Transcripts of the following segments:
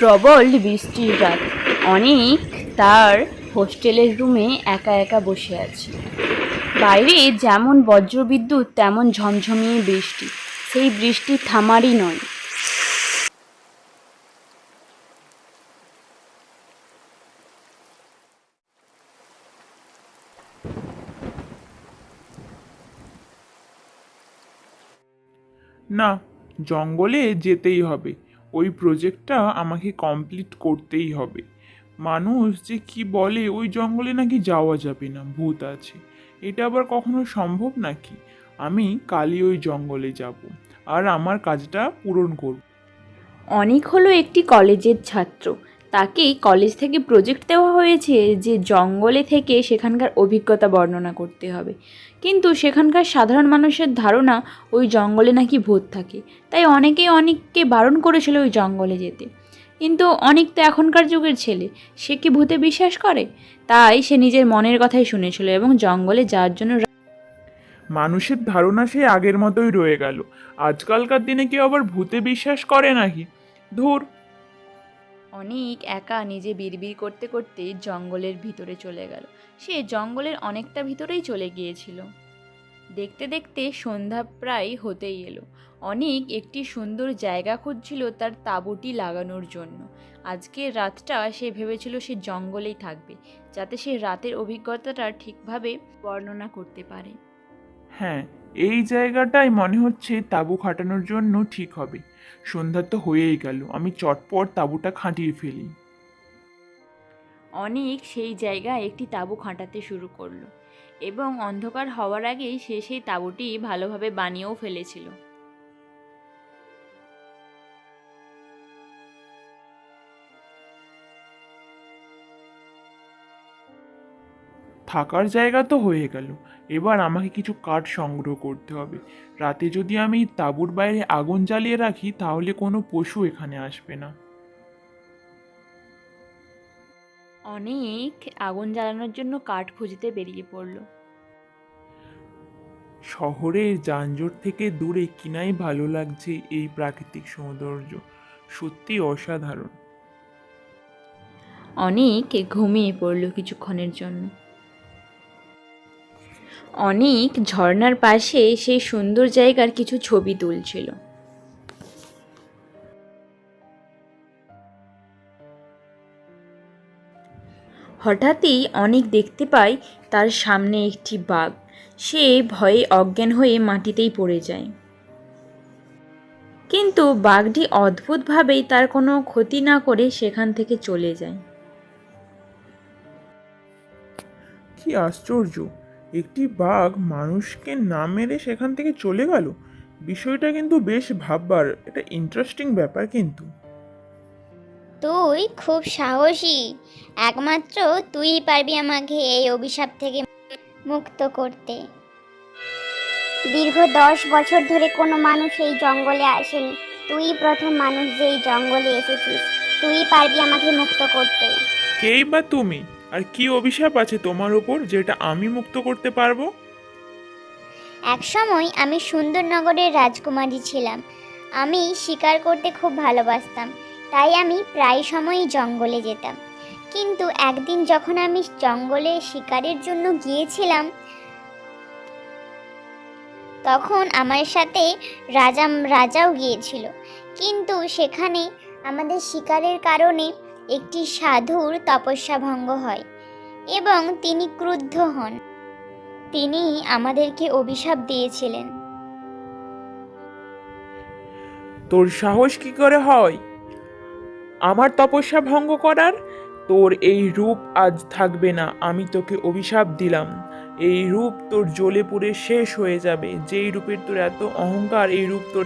প্রবল বৃষ্টির রাত। অনেক তার হোস্টেলের রুমে একা একা বসে আছে। বাইরে যেমন বজ্রবিদ্যুৎ, তেমন ঝমঝমিয়ে বৃষ্টি। সেই বৃষ্টি থামারই নয়। না, জঙ্গলে যেতেই হবে। ওই প্রজেক্টটা আমাকে কমপ্লিট করতেই হবে। মানুষ যে কি বলে, ওই জঙ্গলে নাকি যাওয়া যাবে না, ভূত আছে। এটা আবার কখনো সম্ভব নাকি? আমি কালই ওই জঙ্গলে যাব আর আমার কাজটা পূরণ করব। অনেক হলো একটি কলেজের ছাত্র। তাকে কলেজ থেকে প্রজেক্ট দেওয়া হয়েছে যে জঙ্গলে থেকে সেখানকার অভিজ্ঞতা বর্ণনা করতে হবে। কিন্তু সেখানকার সাধারণ মানুষের ধারণা ওই জঙ্গলে নাকি ভূত থাকে। তাই অনেকেই অনেককে বারণ করেছিল ওই জঙ্গলে যেতে। কিন্তু অনেক তো এখনকার যুগের ছেলে, সে কি ভূতে বিশ্বাস করে? তাই সে নিজের মনের কথাই শুনেছিল এবং জঙ্গলে যাওয়ার জন্য মানুষের ধারণা সেই আগের মতোই রয়ে গেল। আজকালকার দিনে কেউ আবার ভূতে বিশ্বাস করে নাকি? ধুর অনেক একা নিজে বিড়বিড় করতে করতে জঙ্গলের ভিতরে চলে গেল। সে জঙ্গলের অনেকটা ভিতরেই চলে গিয়েছিল। দেখতে দেখতে সন্ধ্যা প্রায় হতেই এলো। অনেক একটি সুন্দর জায়গা খুঁজছিল তার তাঁবুটি লাগানোর জন্য। আজকের রাতটা সে ভেবেছিল সে জঙ্গলেই থাকবে, যাতে সে রাতের অভিজ্ঞতাটা ঠিকভাবে বর্ণনা করতে পারে। হ্যাঁ এই জায়গাটাই মনে হচ্ছে তাঁবু খাটানোর জন্য ঠিক হবে। সন্ধ্যা তো হয়েই গেল, আমি চটপট তাঁবুটা খাঁটিয়ে ফেলি। অনেক সেই জায়গায় একটি তাঁবু খাঁটাতে শুরু করল এবং অন্ধকার হওয়ার আগেই সে সেই তাঁবুটি ভালোভাবে বানিয়েও ফেলেছিল। থাকার জায়গা তো হয়ে গেল। এবার আমাকে কিছু কাঠ সংগ্রহ করতে হবে। রাতে যদি আমি তাঁবুর বাইরে আগুন জ্বালিয়ে রাখি তাহলে কোনো পশু এখানে আসবে না। অনেক আগুন জ্বালানোর জন্য কাঠ খুঁজতে বেরিয়ে পড়ল। শহরের যানজট থেকে দূরে কিনাই ভালো লাগছে এই প্রাকৃতিক সৌন্দর্য। সত্যি অসাধারণ। অনেক ঘুমিয়ে পড়ল কিছুক্ষণের জন্য। অনেক ঝর্ণার পাশে সেই সুন্দর জায়গার কিছু ছবি তুলছিল। হঠাৎই অনেক দেখতে পায় তার সামনে একটি বাঘ। সে ভয়ে অজ্ঞান হয়ে মাটিতেই পড়ে যায়। কিন্তু বাঘটি অদ্ভুতভাবেই তার কোনো ক্ষতি না করে সেখান থেকে চলে যায়। কি আশ্চর্য! একটি বাঘ মানুষকে না মেরে সেখান থেকে চলে গেল? বিষয়টা কিন্তু বেশ ভাববার এটা ইন্টারেস্টিং ব্যাপার কিন্তু। তুই খুব সাহসী। একমাত্র তুই পারবি আমাকে এই অভিশাপ থেকে মুক্ত করতে। দীর্ঘ দশ বছর ধরে কোনো মানুষ এই জঙ্গলে আসেনি। তুই প্রথম মানুষ যে এই জঙ্গলে এসেছিস। তুই পারবি আমাকে মুক্ত করতে। কেই বা তুমি? আর কি অভিশাপ আছে তোমার উপর যেটা আমি মুক্ত করতে পারব? এক সময় আমি সুন্দরনগরের রাজকুমারী ছিলাম। আমি শিকার করতে খুব ভালোবাসতাম, তাই আমি প্রায় সময়ই জঙ্গলে যেতাম। কিন্তু একদিন যখন আমি জঙ্গলে শিকারের জন্য গিয়েছিলাম, তখন আমার সাথে রাজা রাজাও গিয়েছিল। কিন্তু সেখানে আমাদের শিকারের কারণে একটি সাধুর তপস্যা ভঙ্গ হয় এবং তিনি ক্রুদ্ধ হন। তিনি আমাদেরকে অভিশাপ দিয়েছিলেন। তোর সাহস কি করে হয়? আমার তপস্যা ভঙ্গ করার? তোর এই রূপ আজ থাকবে না, আমি তোকে অভিশাপ দিলাম। এই রূপ তোর জ্বলে পুড়ে শেষ হয়ে যাবে। যেই রূপের তোর এত অহংকার, এই রূপ তোর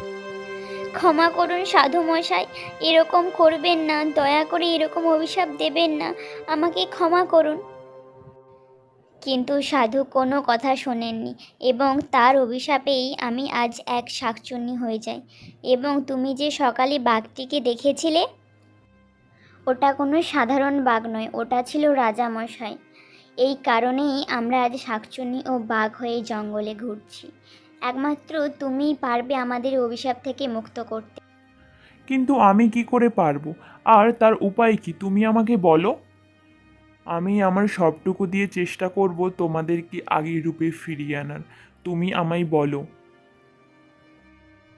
ক্ষমা করুন সাধু মশাই। এরকম করবেন না, দয়া করে এরকম অভিশাপ দেবেন না, আমাকে ক্ষমা করুন। কিন্তু সাধু কোনো কথা শোনেননি এবং তার অভিশাপেই আমি আজ এক শাকচুন্নি হয়ে যাই। এবং তুমি যে সকালে বাঘটিকে দেখেছিলে, ওটা কোনো সাধারণ বাঘ নয়, ওটা ছিল রাজামশাই এই কারণেই আমরা আজ শাকচুন্নি ও বাঘ হয়ে জঙ্গলে ঘুরছি। একমাত্র তুমিই পারবে আমাদের অভিশাপ থেকে মুক্ত করতে। কিন্তু আমি কি করে পারব? আর তার উপায় কি? তুমি আমাকে বলো। আমি আমার সবটুকু দিয়ে চেষ্টা করব তোমাদেরকে আগের রূপে ফিরিয়ে আনার। তুমি আমায় বলো।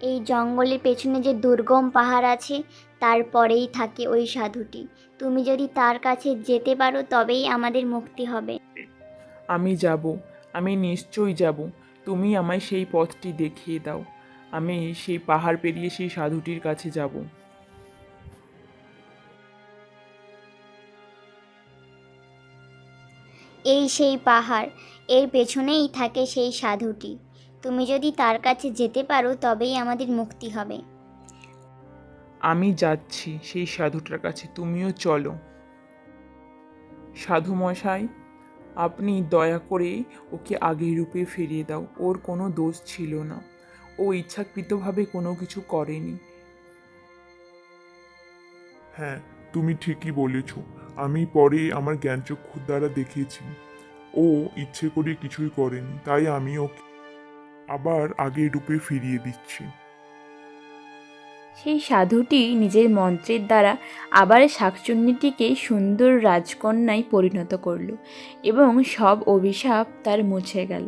এই জঙ্গলের পেছনে যে দুর্গম পাহাড় আছে তারপরেই থাকে ওই সাধুটি। তুমি যদি তার কাছে যেতে পারো তবেই আমাদের মুক্তি হবে। আমি যাব। আমি নিশ্চয়ই যাব। তুমি আমায় সেই পথটি দেখিয়ে দাও। আমি সেই পাহাড় পেরিয়ে সেই সাধুটির কাছে যাব। এই সেই পাহাড় এর পেছনেই থাকে সেই সাধুটি। তুমি যদি তার কাছে যেতে পারো তবেই আমাদের মুক্তি হবে। আমি যাচ্ছি সেই সাধুটার কাছে তুমিও চলো। সাধু মশাই আপনি দয়া করে ওকে আগের রূপে ফিরিয়ে দাও, ওর কোনো দোষ ছিল না। ও ইচ্ছাকৃতভাবে কোনো কিছু করেনি। হ্যাঁ তুমি ঠিকই বলেছ। আমি পরে আমার জ্ঞানচক্ষুর দ্বারা দেখিয়েছি। ও ইচ্ছে করে কিছুই করেনি, তাই আমি ওকে আবার আগের রূপে ফিরিয়ে দিচ্ছি। সেই সাধুটি নিজের মন্ত্রের দ্বারা আবার শাকচুন্নিটিকে সুন্দর রাজকন্যায় পরিণত করল এবং সব অভিশাপ তার মুছে গেল।